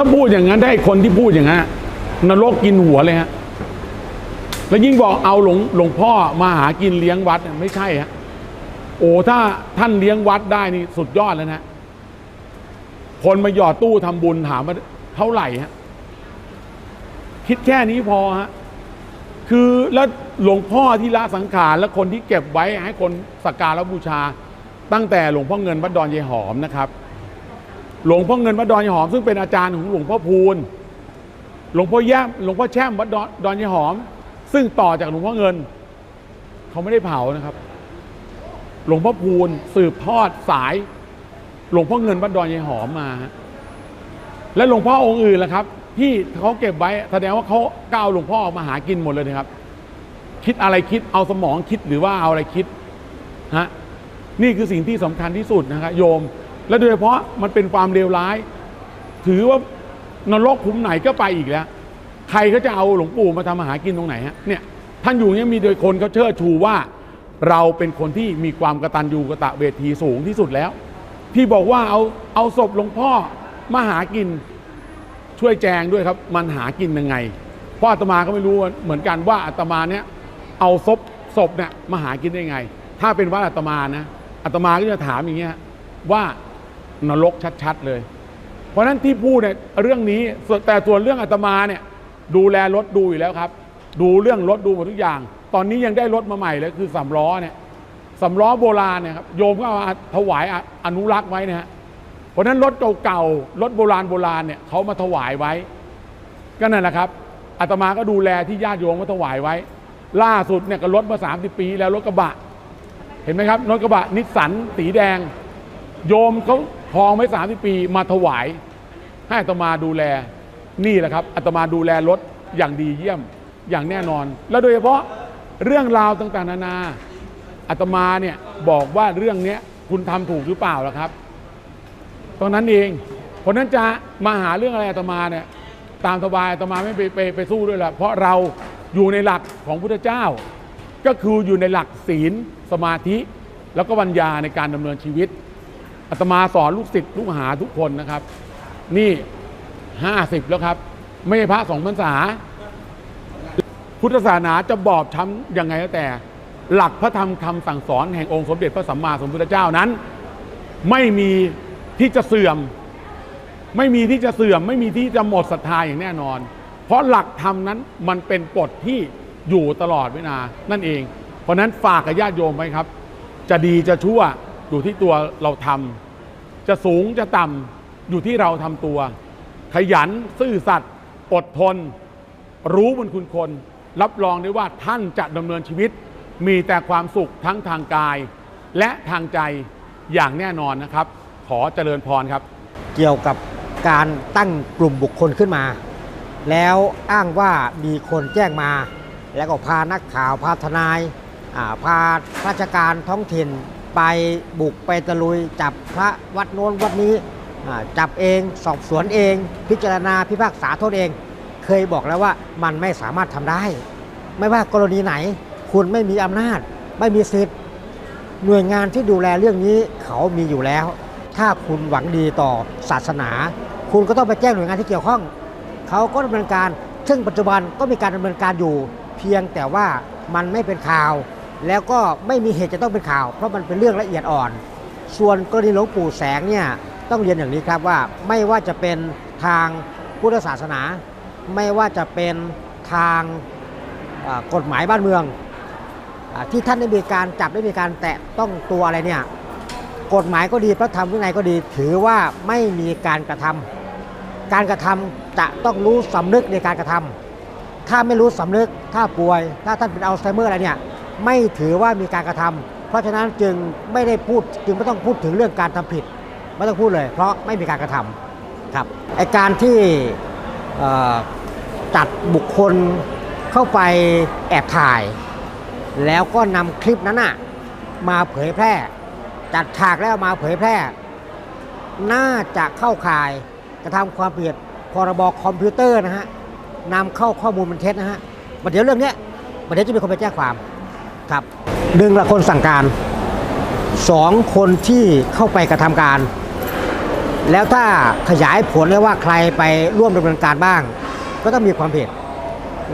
ถ้าพูดอย่างนั้นได้คนที่พูดอย่างนั้นนรกกินหัวเลยฮะแล้วยิ่งบอกเอาหลวงหลวงพ่อมาหากินเลี้ยงวัดไม่ใช่ฮะโอ้ถ้าท่านเลี้ยงวัดได้นี่สุดยอดแล้วนะคนมาหยอดตู้ทำบุญถามว่าเท่าไหร่ฮะคิดแค่นี้พอฮะคือแล้วหลวงพ่อที่ละสังขารและคนที่เก็บไว้ให้คนสักการะบูชา ตั้งแต่หลวงพ่อเงินวัดดอนยายหอมนะครับ หลวงพ่อเงินวัดดอนยหอม ซึ่งเป็นอาจารย์ของหลวงพ่อพูนหลวงพ่อแย้มหลวงพ่อแช่มวัดดอนยหอม ซึ่งต่อจากหลวงพ่อเงิน เขาไม่ได้เผานะครับ หลวงพ่อพูนสืบทอดสาย หลวงพ่อเงินวัดดอนยหอมมา และหลวงพ่อองค์อื่นล่ะครับ ที่เขาเก็บไว้แสดงว่าเขาก้าวหลวงพ่อออกมาหากินหมดเลยนะครับ คิดอะไรคิดเอาสมองคิดหรือว่าเอาอะไรคิดฮะนี่คือสิ่งที่สำคัญที่สุดนะครับโยม และโดยเฉพาะมันเป็นความเลวร้าย ถือว่านรกขุมไหนก็ไปอีกแล้ว ใครเขาจะเอาหลวงปู่มาทำอาหารกินตรงไหนฮะเนี่ยท่านอยู่เนี่ยมีโดยคนเขาเชิดชูว่า เราเป็นคนที่มีความกระตัญญูกระตะเวทีสูงที่สุดแล้ว ที่บอกว่าเอาเอาศพหลวงพ่อมาหากินช่วยแจงด้วยครับ มันหากินยังไงเพราะอาตมาก็ไม่รู้เหมือนกันว่าอาตมาเนี่ยเอาศพศพเนี่ยมาหากินได้ไง ถ้าเป็นว่าอาตมานะอาตมาก็จะถามอย่างเงี้ยว่า นรกชัด ๆ เลย เพราะฉะนั้นที่พูดเนี่ยเรื่องนี้แต่ส่วนเรื่องอาตมาเนี่ยดูแลรถดูอยู่แล้วครับ ดูเรื่องรถดูหมดทุกอย่าง ตอนนี้ยังได้รถมาใหม่เลยคือสามล้อเนี่ยสามล้อโบราณเนี่ยครับโยมก็เอามาถวายออนุรักษ์ไว้นะฮะเพราะนั้นรถเก่าๆรถโบราณโบราณเนี่ยเขามาถวายไว้ ก็นั่นแหละครับอาตมาก็ดูแลที่ญาติโยมก็ถวายไว้ ล่าสุดเนี่ยก็รถมาสามสิบปี แล้วรถกระบะ เห็นไหมครับรถกระบะนิสสันสีแดง โยมเขาคลองไว้สามสิบปีมาถวาย ให้อาตมาดูแลนี่แหละครับอาตมาดูแลรถอย่างดีเยี่ยมอย่างแน่นอน แล้วโดยเฉพาะเรื่องราวต่างๆ นานาอาตมาเนี่ยบอกว่าเรื่องเนี้ยคุณทำถูกหรือเปล่าล่ะครับตรงนั้นเองเพราะนั้นจะมาหาเรื่องอะไรอาตมาเนี่ยตามสบายอาตมาไม่ไปไปไปสู้ด้วยละเพราะเราอยู่ในหลักของพุทธเจ้า ก็คืออยู่ในหลักศีลสมาธิ แล้วก็ปัญญาในการดำเนินชีวิต อาตมาสอนลูกศิษย์ลูกหาทุกคนนะครับ นี่ห้าสิบแล้วครับ ไม่ใช่พระสองพรรษา พุทธศาสนาจะบอบช้ำยังไงก็แต่ หลักพระธรรมคำสั่งสอนแห่งองค์สมเด็จพระสัมมาสัมพุทธเจ้านั้น ไม่มีที่จะเสื่อม ไม่มีที่จะเสื่อม ไม่มีที่จะหมดศรัทธาอย่างแน่นอน เพราะหลักธรรมนั้นมันเป็นกฎที่อยู่ตลอดเวลานั่นเอง เพราะนั้นฝากกับญาติโยมไว้ครับ จะดีจะชั่ว อยู่ที่ตัวเราทำจะสูงจะต่ำอยู่ที่เราทำตัว ขยันซื่อสัตย์อดทน รู้บุญคุณคน รับรองได้ว่าท่านจะดำเนินชีวิต มีแต่ความสุขทั้งทางกาย และทางใจอย่างแน่นอนนะครับ ขอเจริญพรครับ เกี่ยวกับการตั้งกลุ่มบุคคลขึ้นมา แล้วอ้างว่ามีคนแจ้งมา แล้วก็พานักข่าวพาทนาย พาราชการท้องถิ่น ไปบุกไปตะลุย จับพระวัดโน้นวัดนี้จับเองสอบสวนเอง พิจารณาพิพากษาโทษเอง เคยบอกแล้วว่ามันไม่สามารถทำได้ ไม่ว่ากรณีไหน คุณไม่มีอำนาจ ไม่มีสิทธิ์หน่วยงานที่ดูแลเรื่องนี้เขามีอยู่แล้ว ถ้าคุณหวังดีต่อศาสนา คุณก็ต้องไปแจ้งหน่วยงานที่เกี่ยวข้อง เขาก็ดำเนินการ ซึ่งปัจจุบันก็มีการดำเนินการอยู่ เพียงแต่ว่ามันไม่เป็นข่าว แล้วก็ไม่มีเหตุจะต้องเป็นข่าว เพราะมันเป็นเรื่องละเอียดอ่อน ส่วนกรณีหลวงปู่แสงเนี่ยต้องเรียนอย่างนี้ครับว่าไม่ว่าจะเป็นทางพุทธศาสนา ไม่ว่าจะเป็นทางกฎหมายบ้านเมืองอที่ท่านได้มีการจับได้มีการแตะต้องตัวอะไรเนี่ยกฎหมายก็ดีพระธรรมวินัยก็ดี ถือว่าไม่มีการกระทำการกระทำจะต้องรู้สำนึกในการกระทำถ้าไม่รู้สำนึกถ้าป่วย ถ้าท่านเป็นอัลไซเมอร์อะไรเนี่ย ไม่ถือว่ามีการกระทำเพราะฉะนั้นจึงไม่ได้พูดจึงไม่ต้องพูดถึงเรื่องการทำผิด ไม่ต้องพูดเลย เพราะไม่มีการกระทำครับไอการที่จัดบุคคลเข้าไปแอบถ่าย แล้วก็นำคลิปนั้นน่ะมาเผยแพร่ จัดฉากแล้วมาเผยแพร่ น่าจะเข้าข่ายกระทำความผิดพรบคอมพิวเตอร์นะฮะนำเข้าข้อมูลเป็นเท็จนะฮะประเดี๋ยวเรื่องเนี้ยประเดี๋ยวจะมีคนไปแจ้งความ ครับหนึ่งละคนสั่งการสองคนที่เข้าไปกระทำการ แล้วถ้าขยายผลได้วว่าใครไปร่วมดำเนินการบ้าง ก็ต้องมีความผิด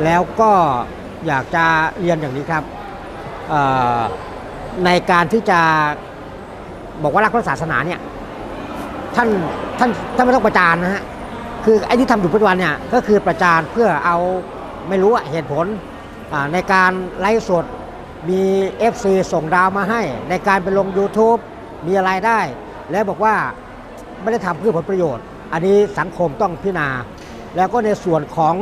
แล้วก็อยากจะเรียนอย่างนี้ครับในการที่จะบอกว่ารักพระศาสนาเนี่ยท่านท่านท่านไม่ต้องประจานนะฮะคือไอ้ที่ทำอยู่ปัจจุบันเนี่ยก็คือประจานเพื่อเอาไม่รู้อะเหตุผลในการไลฟ์สด มี FC ส่งดาวมาให้ ในการไปลง YouTube มีอะไรได้ แล้วบอกว่าไม่ได้ทำเพื่อผลประโยชน์ อันนี้สังคมต้องพิจารณา แล้วก็ในส่วนของ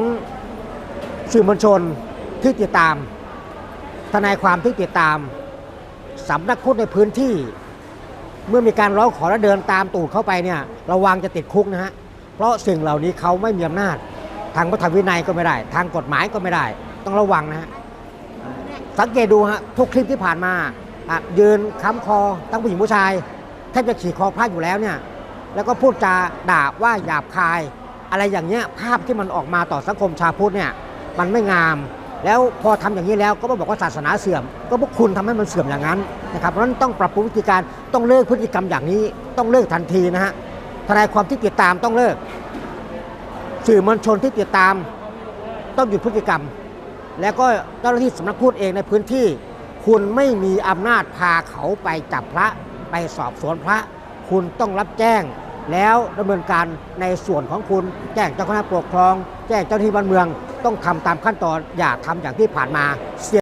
สื่อมวลชนที่ติดตาม ทนายความที่ติดตามสำนักพุทธในพื้นที่ เมื่อมีการร้องขอและเดินตามตูดเข้าไปเนี่ยระวังจะติดคุกนะฮะเพราะสิ่งเหล่านี้เขาไม่มีอำนาจ ทางพระธรรมวินัยก็ไม่ได้ ทางกฎหมายก็ไม่ได้ ต้องระวังนะฮะ สังเกตดูฮะทุกคลิปที่ผ่านมาอะยืนค้ำคอทั้งผู้หญิงผู้ชายแทบจะขี่คอพระอยู่แล้วเนี่ยแล้วก็พูดจาด่าว่าหยาบคาย อะไรอย่างเงี้ยภาพที่มันออกมาต่อสังคมชาพุทธเนี่ยมันไม่งาม แล้วพอทำอย่างนี้แล้วก็มาบอกว่าศาสนาเสื่อม ก็พวกคุณทำให้มันเสื่อมอย่างนั้นนะครับเพราะฉะนั้นต้องปรับปรุงวิธีการต้องเลิกพฤติกรรมอย่างนี้ ต้องเลิกทันทีนะฮะทนายความที่ติดตามต้องเลิก สื่อมวลชนที่ติดตาม ต้องหยุดพฤติกรรม แล้วก็เจ้าหน้าที่สำนักพุทธเองในพื้นที่ คุณไม่มีอำนาจพาเขาไปจับพระ ไปสอบสวนพระ คุณต้องรับแจ้ง แล้วดำเนินการในส่วนของคุณแจ้งเจ้าคณะปกครอง แจ้งเจ้าหน้าที่บ้านเมือง ต้องทำตามขั้นตอนอย่าทำอย่างที่ผ่านมาเสีย